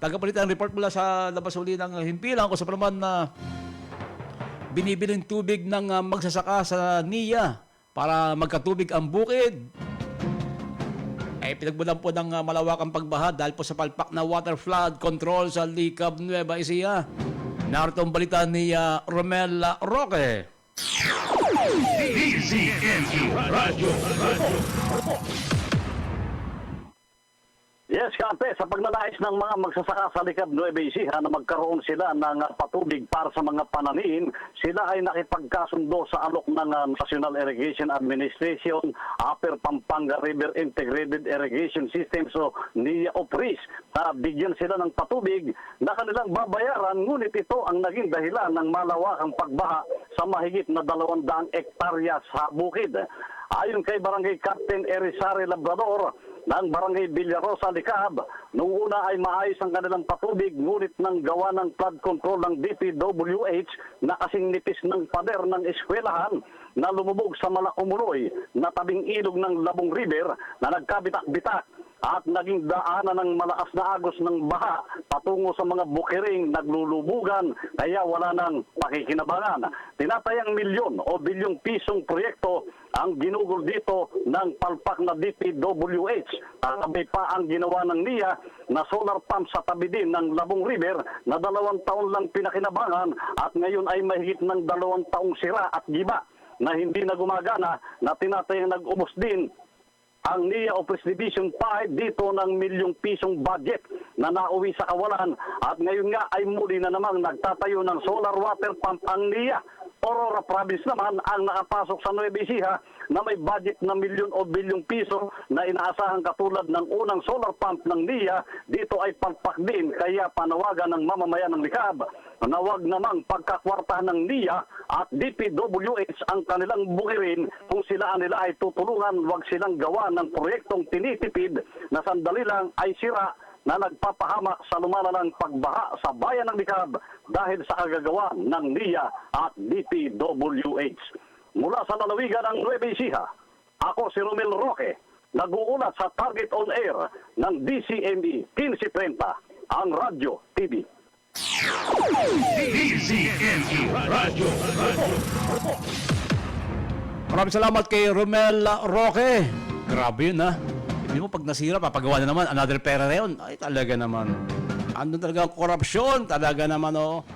Tagapalitan report mula sa labas uli ng himpilan ko sa naman na binibiling tubig ng ah, magsasaka sa NIA para magkatubig ang bukid. Ay pinagbulan po ng ah, malawakang pagbaha dahil po sa palpak na water flood control sa Licab Nueva Ecija. Narito ang balita ni ah, Romel Roque. DZNU Radio. Yes, Kante, sa pagnanais ng mga magsasaka sa Likab Nueva Ecija na magkaroon sila ng uh, patubig para sa mga pananim, sila ay nakipagkasundo sa alok ng uh, National Irrigation Administration, Upper Pampanga River Integrated Irrigation System, so NIA OPRIS, na bigyan sila ng patubig na kanilang babayaran, ngunit ito ang naging dahilan ng malawakang pagbaha sa mahigit na 200 ektarya sa bukid. Ayon kay Barangay Captain Erisari Labrador ng Barangay Villarosa, Licab, noong una ay maayos ang kanilang patubig ngunit nang gawa ng flood control ng DPWH na kasing nipis ng pader ng eskwelahan na lumubog sa Malacumuloy na tabing ilog ng Labong River na nagkabitak-bitak at naging daanan ng malakas na agos ng baha patungo sa mga bukiring naglulubugan kaya wala nang pakikinabangan. Tinatayang milyon o bilyong pisong proyekto ang ginugol dito ng palpak na DPWH. Katabi pa ang ginawa ng NIA na solar pump sa tabi din ng Labong River na dalawang taon lang pinakinabangan at ngayon ay mahigit ng dalawang taong sira at giba na hindi na gumagana na tinatayang nag-ubos din ang NIA Office Division 5 dito ng milyong pisong budget na nauwi sa kawalan at ngayon nga ay muli na namang nagtatayo ng solar water pump ang NIA. Aurora Province naman ang nakapasok sa Nueva Ecija na may budget na milyon o bilyong piso na inaasahan katulad ng unang solar pump ng NIA dito ay pagpak din kaya panawagan ng mamamayan ng Likab na wag namang pagkakwartahan ng NIA at DPWH ang kanilang bukirin. Kung sila nila ay tutulungan wag silang gawa ng proyektong tinitipid na sandali lang ay sira na nagpapahamak sa lumalalang pagbaha sa bayan ng Likab dahil sa kagagawa ng NIA at DPWH. Mula sa lalawigan ng Nueva Ecija, ako si Romel Roque, nag-uulat sa Target on Air ng DCME 1530, ang Radyo TV. DZNU Radio. Maraming salamat kay Romel Roque. Grabe yun ha. Hindi mo pag nasira, papagawa na naman, another pera na yun. Ay talaga naman. Ano talaga ang korupsyon? Talaga naman oh.